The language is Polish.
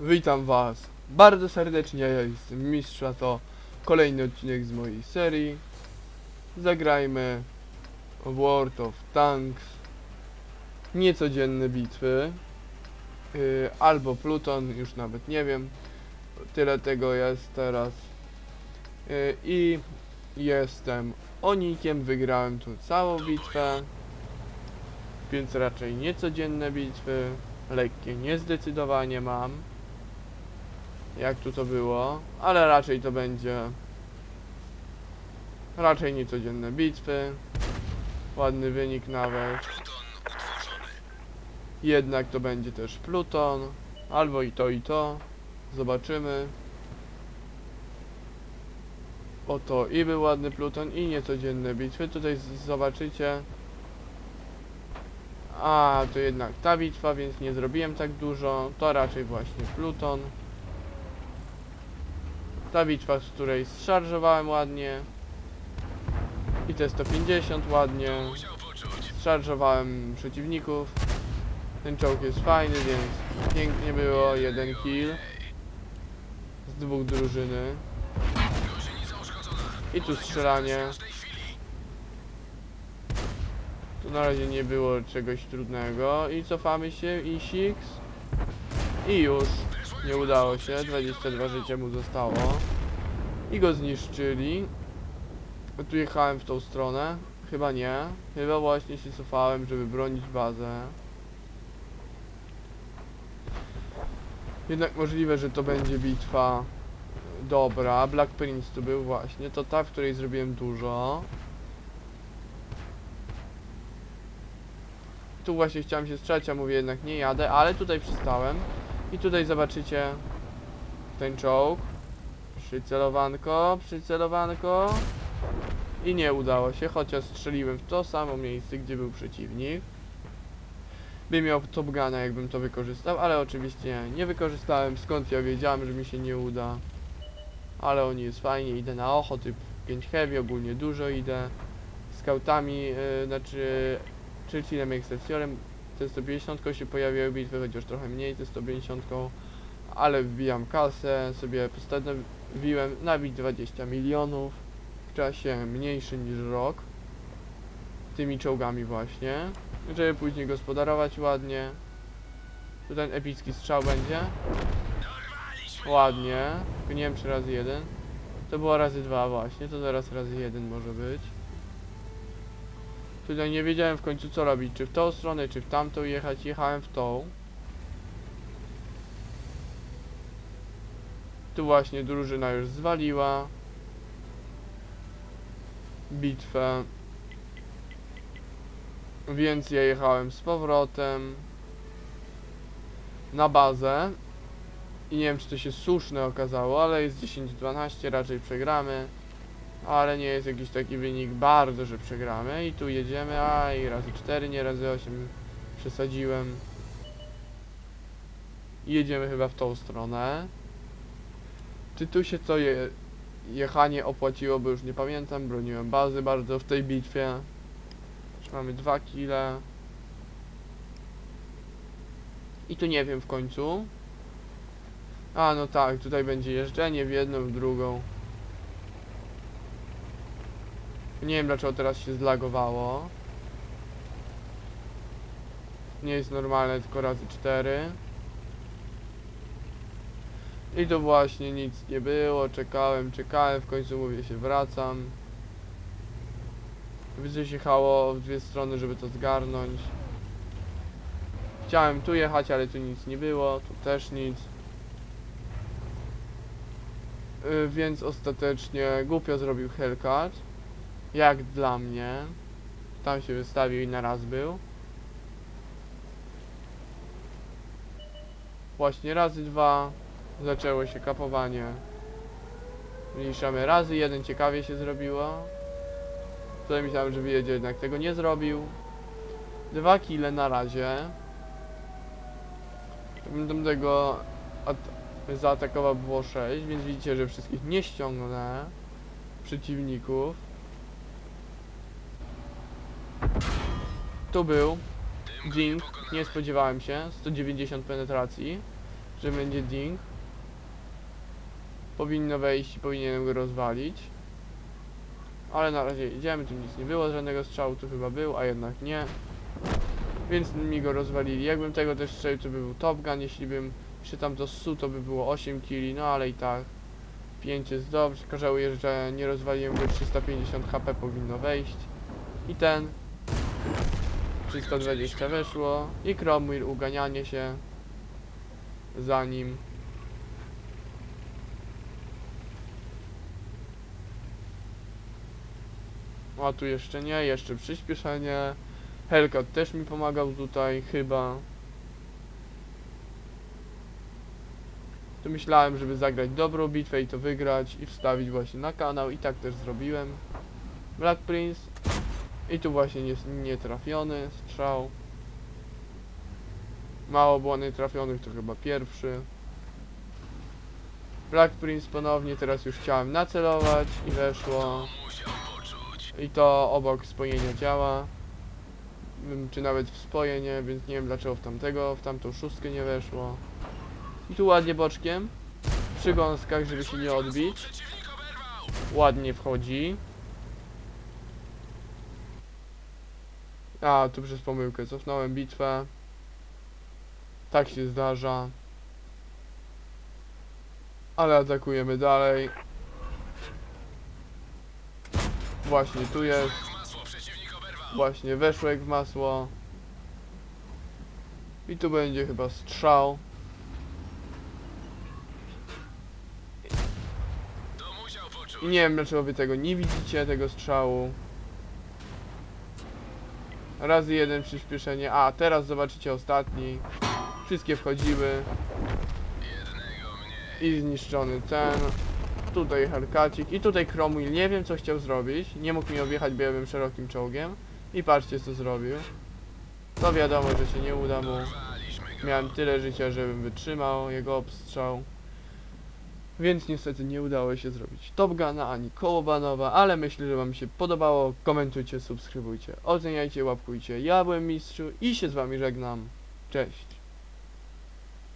Witam was bardzo serdecznie, ja jestem Mistrza, to kolejny odcinek z mojej serii. Zagrajmy World of Tanks. Niecodzienne bitwy. Yy, albo Pluton, już nawet nie wiem. Tyle tego jest teraz. Yy, I jestem Onikiem, wygrałem tu całą bitwę. Więc raczej niecodzienne bitwy. Lekkie niezdecydowanie mam. Jak tu to było, ale raczej to będzie raczej niecodzienne bitwy. Ładny wynik nawet. Jednak to będzie też Pluton. Albo i to i to. Zobaczymy. Oto i był ładny Pluton i niecodzienne bitwy. Tutaj zobaczycie. A, to jednak ta bitwa, więc nie zrobiłem tak dużo. To raczej właśnie Pluton. Ta bitwa, z której zszarżowałem ładnie. I te 150 ładnie. Zszarżowałem przeciwników. Ten czołg jest fajny, więc pięknie było. Jeden kill. Z dwóch drużyny. I tu strzelanie. Tu na razie nie było czegoś trudnego. I cofamy się. I six. I już. Nie udało się. 22 życia mu zostało. I go zniszczyli. Tu jechałem w tą stronę. Chyba nie. Chyba właśnie się cofałem, żeby bronić bazę. Jednak możliwe, że to będzie bitwa dobra. Black Prince tu był właśnie. To ta, w której zrobiłem dużo. Tu właśnie chciałem się strzelać, a mówię jednak nie jadę, ale tutaj przystałem. I tutaj zobaczycie ten czołg. Przycelowanko, przycelowanko. I nie udało się, chociaż strzeliłem w to samo miejsce, gdzie był przeciwnik. By miał Top Guna, jakbym to wykorzystał, ale oczywiście nie wykorzystałem, skąd ja wiedziałem, że mi się nie uda. Ale oni jest fajnie, idę na ocho, typ 5 heavy, ogólnie dużo idę. Skautami, yy, znaczy Churchillem i Excelsiorem. Te 150 się pojawiają bitwy, chociaż trochę mniej te 150, ale wbijam kasę, sobie postanowiłem nabić 20 milionów w czasie mniejszym niż rok tymi czołgami właśnie, żeby później gospodarować ładnie. Tu ten epicki strzał będzie. Ładnie, nie wiem czy razy jeden. To było razy dwa właśnie, to teraz razy jeden może być. Tutaj nie wiedziałem w końcu co robić, czy w tą stronę, czy w tamtą jechać. Jechałem w tą. Tu właśnie drużyna już zwaliła bitwę. Więc ja jechałem z powrotem na bazę. I nie wiem czy to się słuszne okazało, ale jest 10-12, raczej przegramy. Ale nie jest jakiś taki wynik bardzo, że przegramy. I tu jedziemy, a i razy 4, nie razy 8 przesadziłem. I jedziemy chyba w tą stronę. Czy tu się to je, jechanie opłaciło, bo już nie pamiętam. Broniłem bazy bardzo w tej bitwie. Już mamy 2 kile. I tu nie wiem w końcu. A no tak, tutaj będzie jeżdżenie w jedną, w drugą. Nie wiem dlaczego teraz się zlagowało. Nie jest normalne, tylko razy 4. I to właśnie nic nie było, czekałem, czekałem, w końcu mówię się wracam. Widzę się jechało w dwie strony, żeby to zgarnąć. Chciałem tu jechać, ale tu nic nie było, tu też nic. Y, więc ostatecznie głupio zrobił Hellcat. Jak dla mnie. Tam się wystawił i na raz był. Właśnie razy dwa zaczęło się kapowanie. Mniejszamy razy jeden, ciekawie się zrobiło. Tutaj myślałem, że wyjedzie, jednak tego nie zrobił. Dwa kile na razie. Będę tego at- zaatakował było 6, więc widzicie, że wszystkich nie ściągnę przeciwników. Tu był Ding, nie spodziewałem się, 190 penetracji. że będzie ding. Powinno wejść i powinienem go rozwalić. Ale na razie idziemy, tu nic nie było, żadnego strzału tu chyba był, a jednak nie. Więc mi go rozwalili. Jakbym tego też strzelił, to by był Top Gun, jeśli bym przy tam to SU, to by było 8 kili, no ale i tak. 5 jest dobrze, tylko żałuję, że nie rozwaliłem go 350 HP powinno wejść. I ten 320 weszło i Cromwell uganianie się za nim. A tu jeszcze nie, jeszcze przyspieszenie. Hellcat też mi pomagał tutaj, chyba. Tu myślałem, żeby zagrać dobrą bitwę i to wygrać i wstawić właśnie na kanał i tak też zrobiłem. Black Prince i tu właśnie nie, nie trafiony strzał. Mało było nietrafionych, to chyba pierwszy. Black Prince ponownie, teraz już chciałem nacelować i weszło. I to obok spojenia działa. Czy nawet w spojenie, więc nie wiem dlaczego w tamtego, w tamtą szóstkę nie weszło. I tu ładnie boczkiem. Przy gąskach, żeby się nie odbić. Ładnie wchodzi. A, tu przez pomyłkę cofnąłem bitwę. Tak się zdarza. Ale atakujemy dalej. Właśnie tu jest. Właśnie weszło jak w masło. I tu będzie chyba strzał. Nie wiem dlaczego wy tego nie widzicie, tego strzału. Razy jeden przyspieszenie. A, teraz zobaczycie ostatni. Wszystkie wchodziły. I zniszczony ten. Tutaj Hellcatik. I tutaj Cromwell. Nie wiem co chciał zrobić. Nie mógł mi objechać białym szerokim czołgiem. I patrzcie co zrobił. To wiadomo, że się nie uda mu. Miałem tyle życia, żebym wytrzymał jego obstrzał. Więc niestety nie udało się zrobić Top Guna ani Kołobanowa, ale myślę, że wam się podobało. Komentujcie, subskrybujcie, oceniajcie, łapkujcie. Ja byłem mistrzu i się z wami żegnam. Cześć.